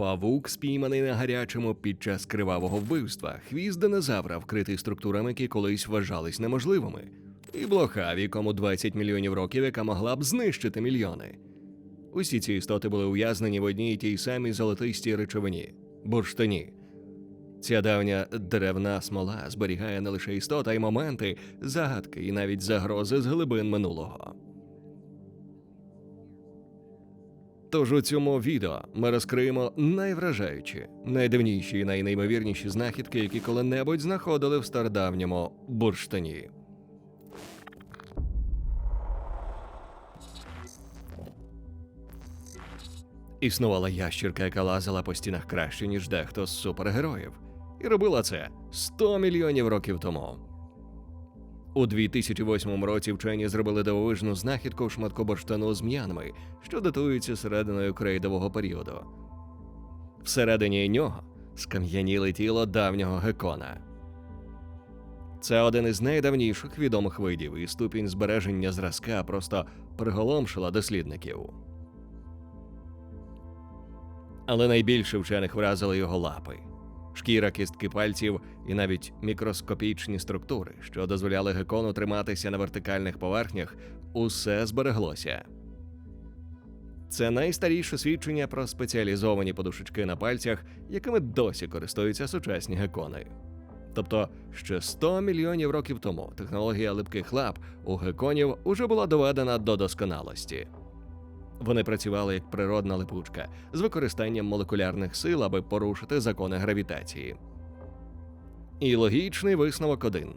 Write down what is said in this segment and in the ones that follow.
Павук спійманий на гарячому під час кривавого вбивства, хвіст динозавра, вкритий структурами, які колись вважались неможливими, і блоха віком у 20 мільйонів років, яка могла б знищити мільйони. Усі ці істоти були ув'язнені в одній і тій самій золотистій речовині бурштині. Ця давня деревна смола зберігає не лише істот, а й моменти, загадки і навіть загрози з глибин минулого. Тож у цьому відео ми розкриємо найвражаючі, найдивніші і найнеймовірніші знахідки, які коли-небудь знаходили в стародавньому бурштині. Існувала ящірка, яка лазила по стінах краще, ніж дехто з супергероїв, і робила це 100 мільйонів років тому. У 2008 році вчені зробили дивовижну знахідку в шматку бурштину з м'янами, що датується серединою крейдового періоду. Всередині нього скам'яніле тіло давнього гекона. Це один із найдавніших відомих видів, і ступінь збереження зразка просто приголомшила дослідників. Але найбільше вчених вразили його лапи, шкіра кістки пальців і навіть мікроскопічні структури, що дозволяли гекону триматися на вертикальних поверхнях, усе збереглося. Це найстаріше свідчення про спеціалізовані подушечки на пальцях, якими досі користуються сучасні гекони. Тобто ще 100 мільйонів років тому технологія липких лап у геконів уже була доведена до досконалості. Вони працювали як природна липучка з використанням молекулярних сил, аби порушити закони гравітації. І логічний висновок один: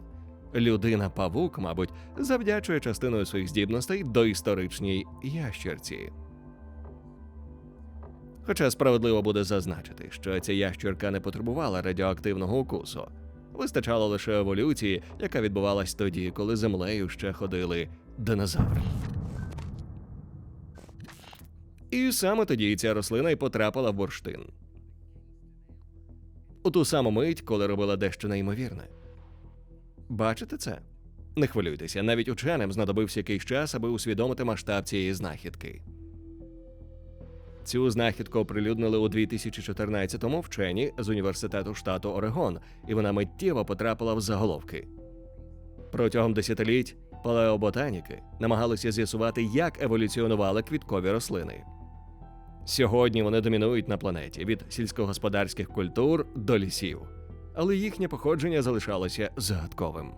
людина павук, мабуть, завдячує частиною своїх здібностей до історичній ящерці. Хоча справедливо буде зазначити, що ця ящерка не потребувала радіоактивного укусу. Вистачало лише еволюції, яка відбувалась тоді, коли землею ще ходили динозаври. І саме тоді ця рослина й потрапила в бурштин. У ту саму мить, коли робила дещо неймовірне. Бачите це? Не хвилюйтеся, навіть ученим знадобився якийсь час, аби усвідомити масштаб цієї знахідки. Цю знахідку оприлюднили у 2014-му вчені з університету штату Орегон, і вона миттєво потрапила в заголовки. Протягом десятиліть палеоботаніки намагалися з'ясувати, як еволюціонували квіткові рослини. Сьогодні вони домінують на планеті від сільськогосподарських культур до лісів, але їхнє походження залишалося загадковим.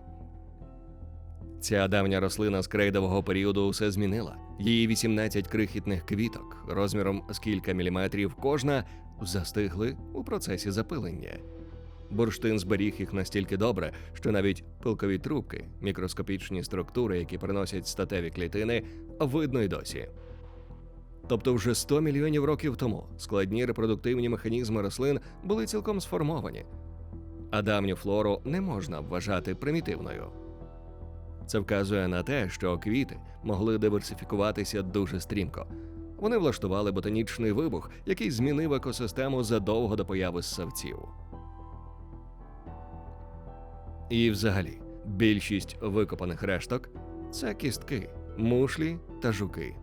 Ця давня рослина з крейдового періоду усе змінила. Її 18 крихітних квіток розміром з кілька міліметрів кожна застигли у процесі запилення. Бурштин зберіг їх настільки добре, що навіть пилкові трубки, мікроскопічні структури, які приносять статеві клітини, видно й досі. Тобто вже 100 мільйонів років тому складні репродуктивні механізми рослин були цілком сформовані, а давню флору не можна вважати примітивною. Це вказує на те, що квіти могли диверсифікуватися дуже стрімко. Вони влаштували ботанічний вибух, який змінив екосистему задовго до появи ссавців. І взагалі, більшість викопаних решток це кістки, мушлі та жуки.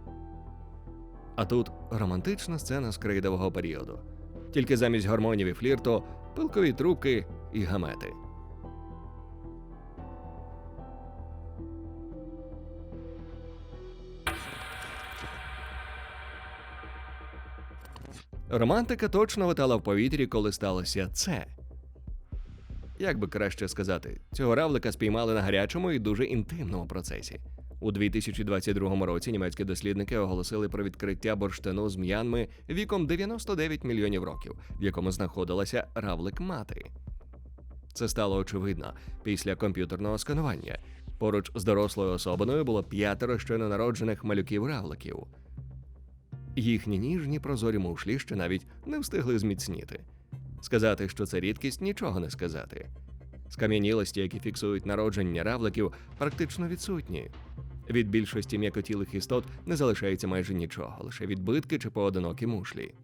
А тут романтична сцена з крейдового періоду. Тільки замість гормонів і флірту пилкові трубки і гамети. Романтика точно витала в повітрі, коли сталося це. Як би краще сказати, цього равлика спіймали на гарячому і дуже інтимному процесі. У 2022 році німецькі дослідники оголосили про відкриття бурштину з м'янми віком 99 мільйонів років, в якому знаходилася равлик мати. Це стало очевидно після комп'ютерного сканування. Поруч з дорослою особиною було п'ятеро ще ненароджених малюків равликів. Їхні ніжні прозорі мушлі ще навіть не встигли зміцніти. Сказати, що це рідкість, нічого не сказати. Скам'янілості, які фіксують народження равликів, практично відсутні. Від більшості м'якотілих істот не залишається майже нічого, лише відбитки чи поодинокі мушлі.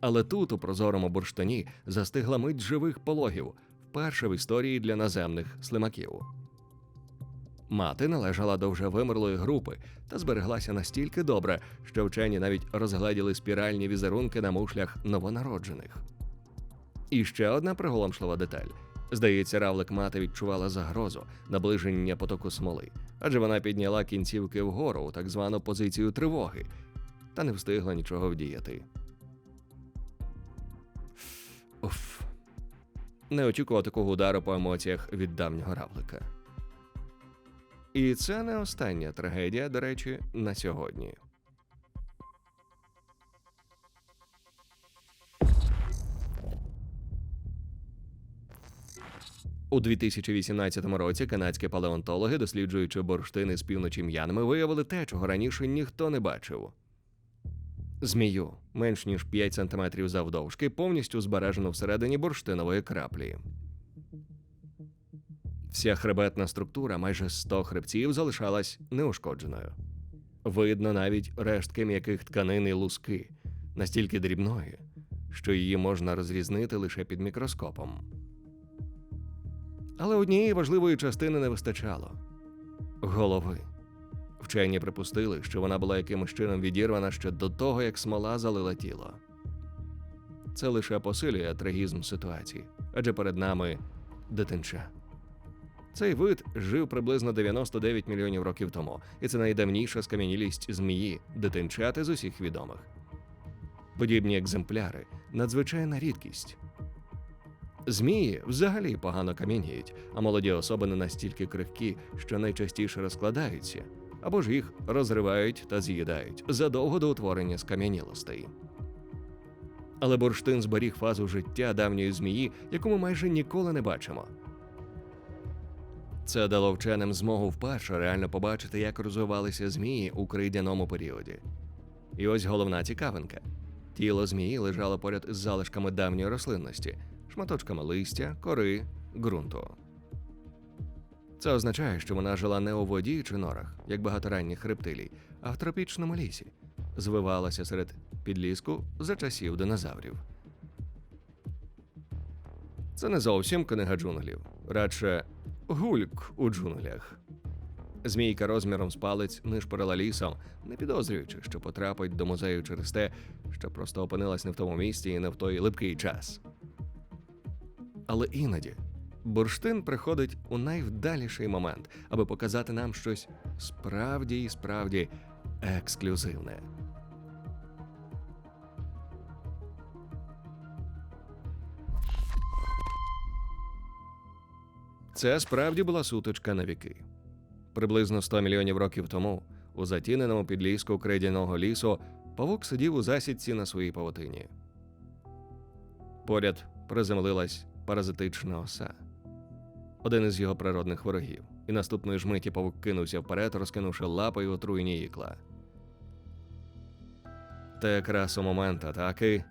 Але тут, у прозорому бурштині, застигла мить живих пологів, вперше в історії для наземних слимаків. Мати належала до вже вимерлої групи та збереглася настільки добре, що вчені навіть розгледіли спіральні візерунки на мушлях новонароджених. І ще одна приголомшлива деталь. Здається, равлик мати відчувала загрозу наближення потоку смоли, адже вона підняла кінцівки вгору у так звану позицію тривоги, та не встигла нічого вдіяти. Уф. Не очікував такого удару по емоціях від давнього равлика. І це не остання трагедія, до речі, на сьогодні. У 2018 році канадські палеонтологи, досліджуючи бурштини з півночі м'янами, виявили те, чого раніше ніхто не бачив. Змію менш ніж 5 см завдовжки, повністю збережену всередині бурштинової краплі. Вся хребетна структура, майже 100 хребців, залишалась неушкодженою. Видно навіть рештки м'яких тканин і луски, настільки дрібної, що її можна розрізнити лише під мікроскопом. Але однієї важливої частини не вистачало голови. Вчені припустили, що вона була якимось чином відірвана ще до того, як смола залила тіло. Це лише посилює трагізм ситуації, адже перед нами дитинча. Цей вид жив приблизно 99 мільйонів років тому, і це найдавніша скам'янілість змії, дитинчати з усіх відомих. Подібні екземпляри надзвичайна рідкість. Змії взагалі погано кам'яніють, а молоді особини настільки крихкі, що найчастіше розкладаються, або ж їх розривають та з'їдають задовго до утворення скам'янілостей. Але бурштин зберіг фазу життя давньої змії, яку ми майже ніколи не бачимо. Це дало вченим змогу вперше реально побачити, як розвивалися змії у крейдяному періоді. І ось головна цікавинка: тіло змії лежало поряд з залишками давньої рослинності, шматочками листя, кори, ґрунту. Це означає, що вона жила не у воді чи норах, як багато ранніх рептилій, а в тропічному лісі, звивалася серед підліску за часів динозаврів. Це не зовсім книга джунглів, радше гульк у джунглях. Змійка розміром з палець нишпорила лісом, не підозрюючи, що потрапить до музею через те, що просто опинилась не в тому місці і не в той липкий час. Але іноді бурштин приходить у найвдаліший момент, аби показати нам щось справді і справді ексклюзивне. Це справді була сутичка на віки. Приблизно 100 мільйонів років тому, у затіненому підліску крейдяного лісу, павук сидів у засідці на своїй павутині. Поряд приземлилась паразитична оса, один із його природних ворогів, і наступної ж миті павук кинувся вперед, розкинувши лапи й отруєні ікла. Та якраз у момент атаки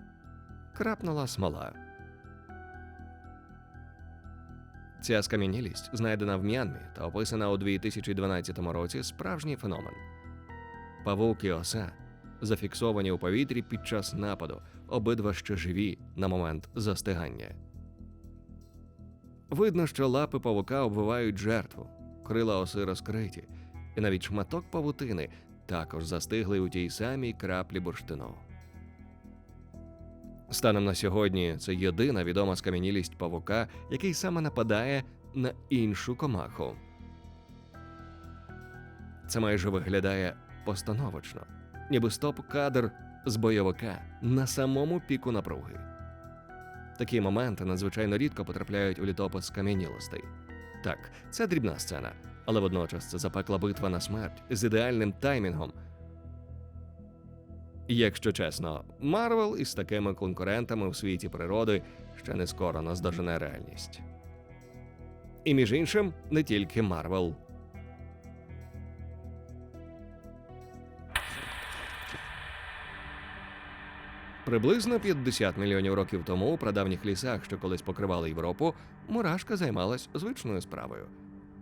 крапнула смола. Ця скам'янілість, знайдена в М'янмі та описана у 2012 році, справжній феномен. Павук і оса зафіксовані у повітрі під час нападу, обидва ще живі на момент застигання. Видно, що лапи павука обвивають жертву, крила оси розкриті, і навіть шматок павутини також застигли у тій самій краплі бурштину. Станом на сьогодні це єдина відома скам'янілість павука, який саме нападає на іншу комаху. Це майже виглядає постановочно, ніби стоп-кадр з бойовика на самому піку напруги. Такі моменти надзвичайно рідко потрапляють у літопис скам'янілостей. Так, це дрібна сцена, але водночас це запекла битва на смерть з ідеальним таймінгом. Якщо чесно, Марвел із такими конкурентами у світі природи ще не скоро наздожене реальність. І між іншим, не тільки Марвел. Приблизно 50 мільйонів років тому у прадавніх лісах, що колись покривали Європу, мурашка займалась звичною справою.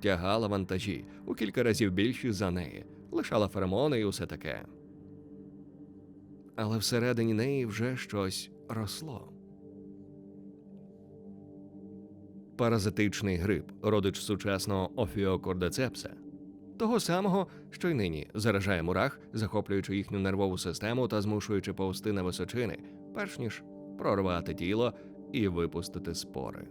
Тягала вантажі у кілька разів більші за неї, лишала феромони і усе таке. Але всередині неї вже щось росло. Паразитичний гриб, родич сучасного офіокордицепса, того самого, що й нині заражає мурах, захоплюючи їхню нервову систему та змушуючи повсти на височини, перш ніж прорвати тіло і випустити спори.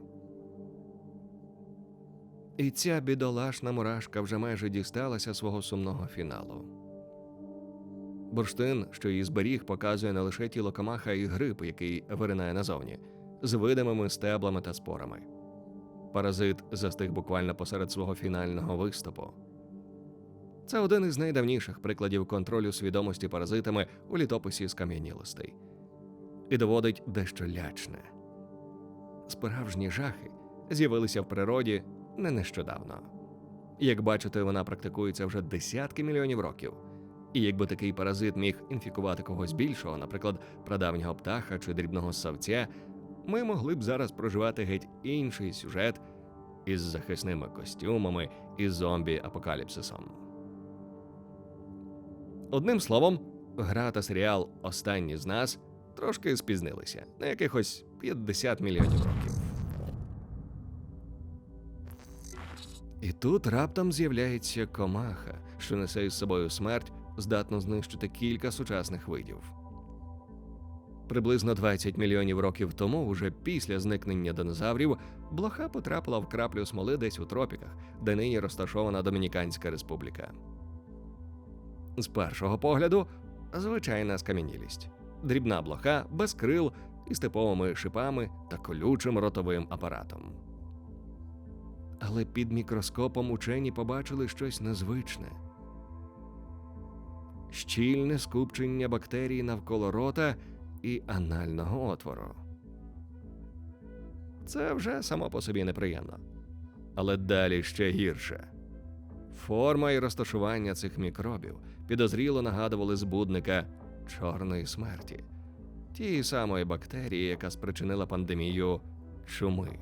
І ця бідолашна мурашка вже майже дісталася свого сумного фіналу. Бурштин, що її зберіг, показує не лише тіло комаха і гриб, який виринає назовні, з видимими стеблами та спорами. Паразит застиг буквально посеред свого фінального виступу. Це один із найдавніших прикладів контролю свідомості паразитами у літописі скам'янілостей. І доводить дещо лячне. Справжні жахи з'явилися в природі не нещодавно. Як бачите, вона практикується вже десятки мільйонів років. І якби такий паразит міг інфікувати когось більшого, наприклад, прадавнього птаха чи дрібного савця, ми могли б зараз проживати геть інший сюжет із захисними костюмами і зомбі-апокаліпсисом. Одним словом, гра та серіал Останні з нас трошки спізнилися на якихось 50 мільйонів років. І тут раптом з'являється комаха, що несе із собою смерть, здатну знищити кілька сучасних видів. Приблизно 20 мільйонів років тому, уже після зникнення динозаврів, блоха потрапила в краплю смоли десь у тропіках, де нині розташована Домініканська республіка. З першого погляду звичайна скам'янілість, дрібна блоха без крил із типовими шипами та колючим ротовим апаратом. Але під мікроскопом учені побачили щось незвичне. Щільне скупчення бактерій навколо рота і анального отвору. Це вже само по собі неприємно. Але далі ще гірше. Форма і розташування цих мікробів підозріло нагадували збудника чорної смерті, тієї самої бактерії, яка спричинила пандемію чуми.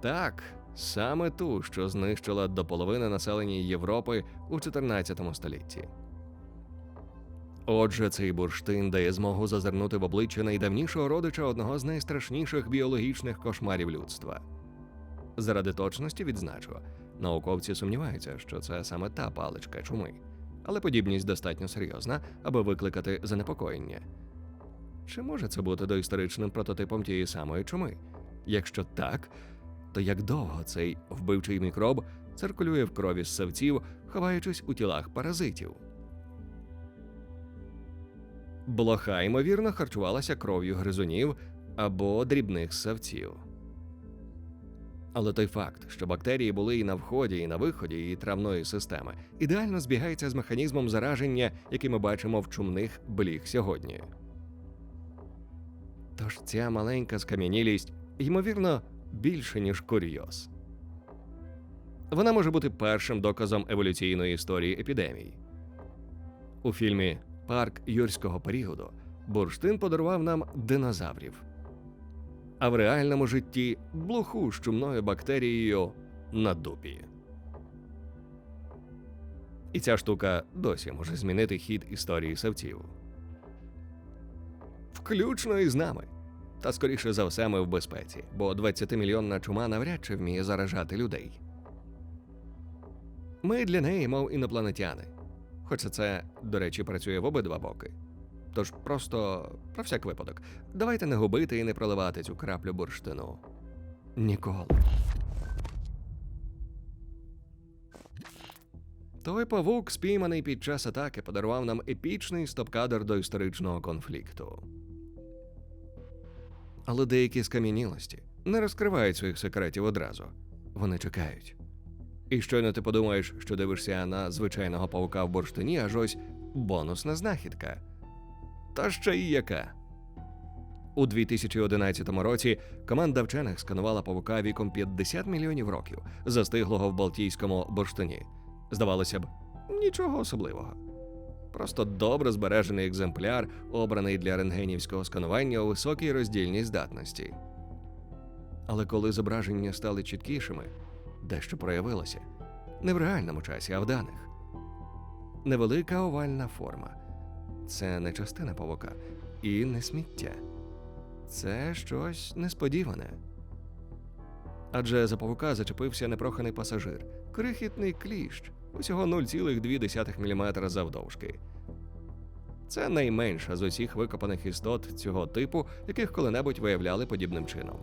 Так, саме ту, що знищила до половини населення Європи у 14 столітті. Отже, цей бурштин дає змогу зазирнути в обличчя найдавнішого родича одного з найстрашніших біологічних кошмарів людства. Заради точності відзначу, науковці сумніваються, що це саме та паличка чуми, але подібність достатньо серйозна, аби викликати занепокоєння. Чи може це бути доісторичним прототипом тієї самої чуми? Якщо так, то як довго цей вбивчий мікроб циркулює в крові ссавців, ховаючись у тілах паразитів? Блоха, ймовірно, харчувалася кров'ю гризунів або дрібних ссавців. Але той факт, що бактерії були і на вході, і на виході її травної системи, ідеально збігається з механізмом зараження, який ми бачимо в чумних бліг сьогодні. Тож ця маленька скам'янілість, ймовірно, більше, ніж курйоз. Вона може бути першим доказом еволюційної історії епідемій. У фільмі Парк юрського періоду бурштин подарував нам динозаврів, а в реальному житті блоху з чумною бактерією на дупі. І ця штука досі може змінити хід історії савців. Включно із нами. Та скоріше за все ми в безпеці, бо 20-мільйонна чума навряд чи вміє заражати людей. Ми для неї, мов інопланетяни. Хоча це, до речі, працює в обидва боки. Тож просто про всяк випадок, давайте не губити і не проливати цю краплю бурштину. Ніколи. Той павук, спійманий під час атаки, подарував нам епічний стоп-кадр до історичного конфлікту. Але деякі скам'янілості не розкривають своїх секретів одразу. Вони чекають. І щойно ти подумаєш, що дивишся на звичайного павука в бурштині, аж ось бонусна знахідка. Та ще й яка. У 2011 році команда вчених сканувала павука віком 50 мільйонів років, застиглого в Балтійському бурштині. Здавалося б, нічого особливого. Просто добре збережений екземпляр, обраний для рентгенівського сканування у високій роздільній здатності. Але коли зображення стали чіткішими, дещо проявилося не в реальному часі, а в даних. Невелика овальна форма це не частина павука і не сміття. Це щось несподіване. Адже за павука зачепився непроханий пасажир, крихітний кліщ, усього 0,2 мм завдовжки. Це найменша з усіх викопаних істот цього типу, яких коли-небудь виявляли подібним чином.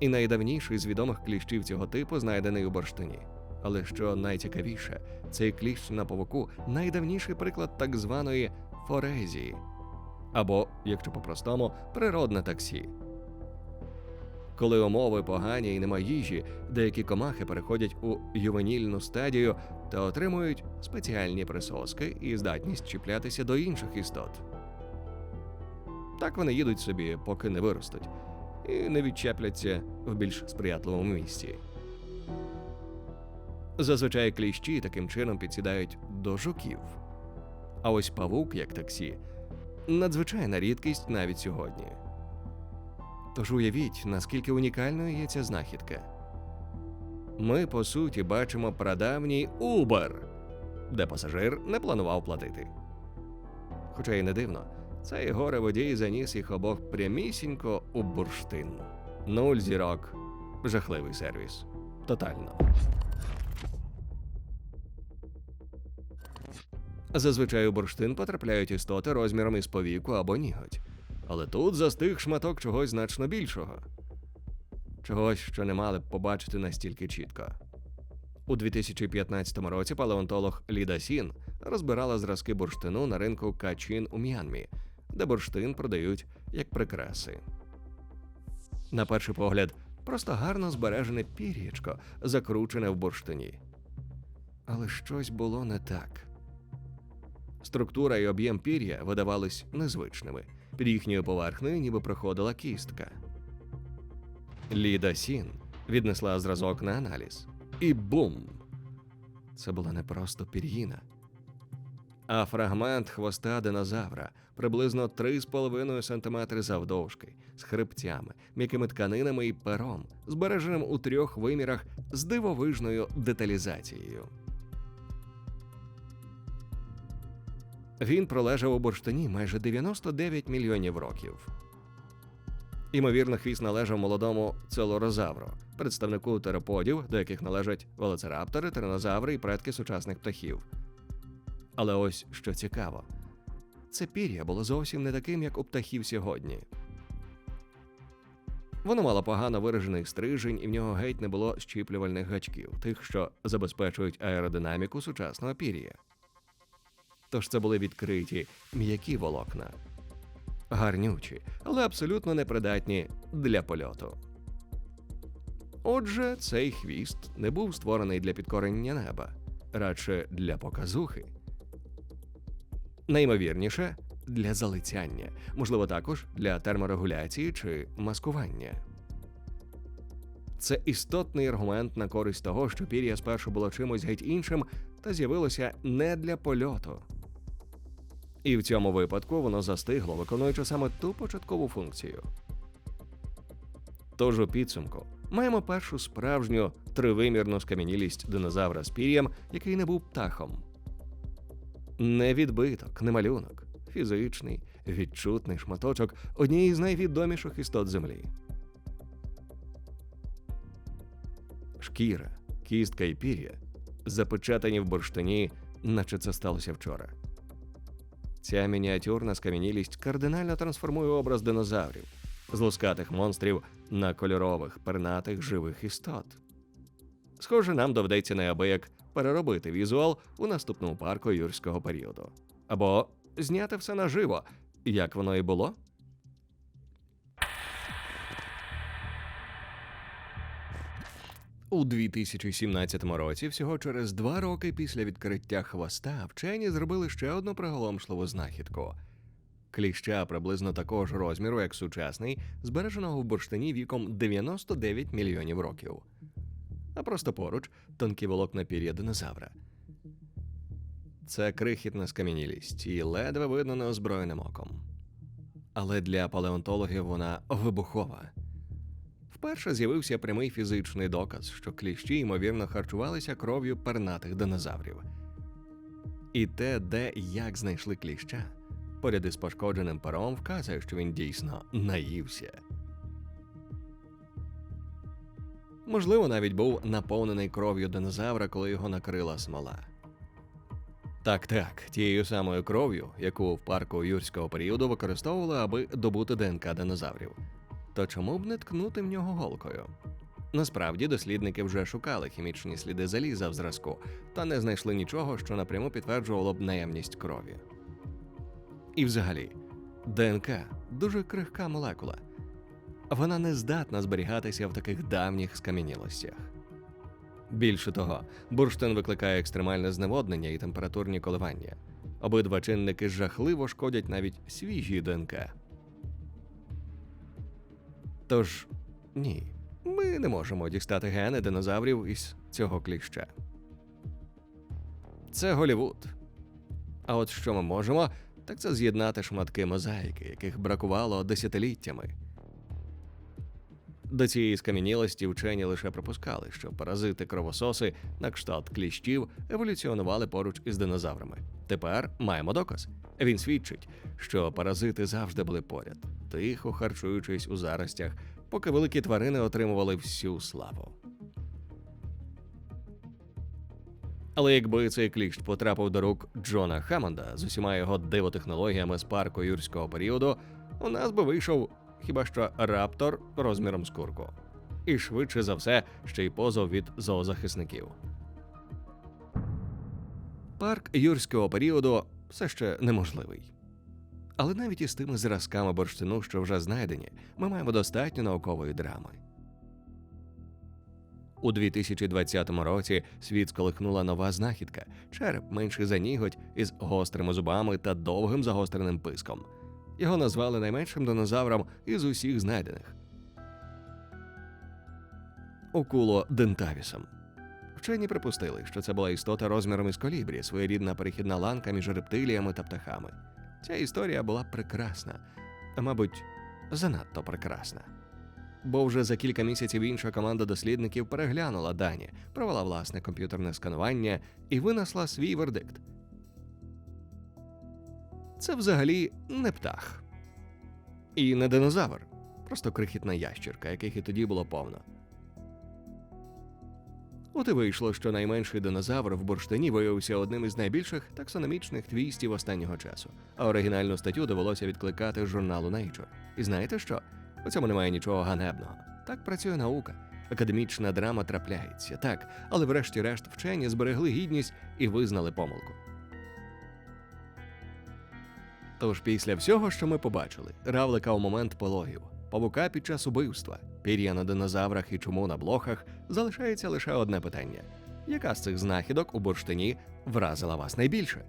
І найдавніший з відомих кліщів цього типу знайдений у бурштині. Але що найцікавіше, цей кліщ на павуку найдавніший приклад так званої форезії, або, якщо по-простому, природне таксі. Коли умови погані і нема їжі, деякі комахи переходять у ювенільну стадію та отримують спеціальні присоски і здатність чіплятися до інших істот. Так вони їдуть собі, поки не виростуть, і не відчепляться в більш сприятливому місці. Зазвичай кліщі таким чином підсідають до жуків. А ось павук, як таксі, надзвичайна рідкість навіть сьогодні. Тож уявіть, наскільки унікальною є ця знахідка. Ми, по суті, бачимо прадавній Uber, де пасажир не планував платити. Хоча й не дивно, цей горе водій заніс їх обох прямісінько у бурштин. Нуль зірок. Жахливий сервіс. Тотально. Зазвичай у бурштин потрапляють істоти розміром із повіку або ніготь. Але тут застиг шматок чогось значно більшого. Чогось, що не мали б побачити настільки чітко. У 2015 році палеонтолог Ліда Сін розбирала зразки бурштину на ринку Качин у М'янмі, де бурштин продають як прикраси. На перший погляд, просто гарно збережене пір'ячко, закручене в бурштині. Але щось було не так. Структура і об'єм пір'я видавались незвичними. Під їхньою поверхнею ніби проходила кістка. Ліда Сін віднесла зразок на аналіз. І бум! Це була не просто пір'їна, а фрагмент хвоста динозавра приблизно 3,5 см завдовжки, з хребцями, м'якими тканинами і пером, збереженим у трьох вимірах з дивовижною деталізацією. Він пролежав у бурштині майже 99 мільйонів років. Імовірно, хвіст належав молодому целорозавру, представнику тероподів, до яких належать велоцираптори, тиранозаври і предки сучасних птахів. Але ось що цікаво, це пір'я було зовсім не таким, як у птахів сьогодні. Воно мало погано виражений стрижень, і в нього геть не було щіплювальних гачків, тих, що забезпечують аеродинаміку сучасного пір'я. Тож це були відкриті м'які волокна, гарнючі, але абсолютно непридатні для польоту. Отже, цей хвіст не був створений для підкорення неба, радше для показухи. Найімовірніше для залицяння, можливо, також для терморегуляції чи маскування. Це істотний аргумент на користь того, що пір'я спершу було чимось геть іншим та з'явилося не для польоту. І в цьому випадку воно застигло, виконуючи саме ту початкову функцію. Тож у підсумку маємо першу справжню тривимірну скам'янілість динозавра з пір'ям, який не був птахом. Не відбиток, не малюнок, фізичний, відчутний шматочок однієї з найвідоміших істот Землі. Шкіра, кістка і пір'я запечатані в бурштині, наче це сталося вчора. Ця мініатюрна скам'янілість кардинально трансформує образ динозаврів, з лускатих монстрів на кольорових, пернатих живих істот. Схоже, нам доведеться неабияк переробити візуал у наступному парку юрського періоду. Або зняти все наживо, як воно і було. У 2017 році, всього через два роки після відкриття хвоста, вчені зробили ще одну приголомшливу знахідку. Кліща приблизно такого ж розміру, як сучасний, збереженого в бурштині віком 99 мільйонів років. А просто поруч тонкі волокна пір'я динозавра. Це крихітна скам'янілість і ледве видно неозброєним оком. Але для палеонтологів вона вибухова. Вперше з'явився прямий фізичний доказ, що кліщі ймовірно харчувалися кров'ю пернатих динозаврів. І те, де і як знайшли кліща, поряд із пошкодженим пером вказує, що він дійсно наївся. Можливо, навіть був наповнений кров'ю динозавра, коли його накрила смола. Так, так, тією самою кров'ю, яку в парку юрського періоду використовували, аби добути ДНК динозаврів. То чому б не ткнути в нього голкою? Насправді дослідники вже шукали хімічні сліди заліза в зразку, та не знайшли нічого, що напряму підтверджувало б наявність крові. І взагалі, ДНК дуже крихка молекула. Вона не здатна зберігатися в таких давніх скам'янілостях. Більше того, бурштин викликає екстремальне зневоднення і температурні коливання. Обидва чинники жахливо шкодять навіть свіжій ДНК. Тож ні, ми не можемо дістати гени динозаврів із цього кліща. Це Голівуд. А от що ми можемо, так це з'єднати шматки мозаїки, яких бракувало десятиліттями. До цієї скам'янілості вчені лише припускали, що паразити кровососи на кшталт кліщів еволюціонували поруч із динозаврами. Тепер маємо доказ. Він свідчить, що паразити завжди були поряд, тихо харчуючись у заростях, поки великі тварини отримували всю славу. Але якби цей кліщ потрапив до рук Джона Хаммонда з усіма його дивотехнологіями з парку юрського періоду, у нас би вийшов хіба що раптор розміром з курку. І швидше за все ще й позов від зоозахисників. Парк юрського періоду все ще неможливий. Але навіть із тими зразками бурштину, що вже знайдені, ми маємо достатньо наукової драми. У 2020 році світ сколихнула нова знахідка череп менший за ніготь із гострими зубами та довгим загостреним писком. Його назвали найменшим динозавром із усіх знайдених. Окуло дентавісом. Вчені припустили, що це була істота розміром із колібрі, своєрідна перехідна ланка між рептиліями та птахами. Ця історія була прекрасна, а мабуть, занадто прекрасна. Бо вже за кілька місяців інша команда дослідників переглянула дані, провела власне комп'ютерне сканування і винесла свій вердикт. Це взагалі не птах. І не динозавр, просто крихітна ящірка, яких і тоді було повно. От і вийшло, що найменший динозавр в бурштині виявився одним із найбільших таксономічних твістів останнього часу, а оригінальну статтю довелося відкликати з журналу Nature. І знаєте що? У цьому немає нічого ганебного. Так працює наука. Академічна драма трапляється, так, але врешті-решт вчені зберегли гідність і визнали помилку. Тож після всього, що ми побачили, равлика у момент пологів, павука під час убивства, пір'я на динозаврах і чому на блохах, залишається лише одне питання: яка з цих знахідок у бурштині вразила вас найбільше?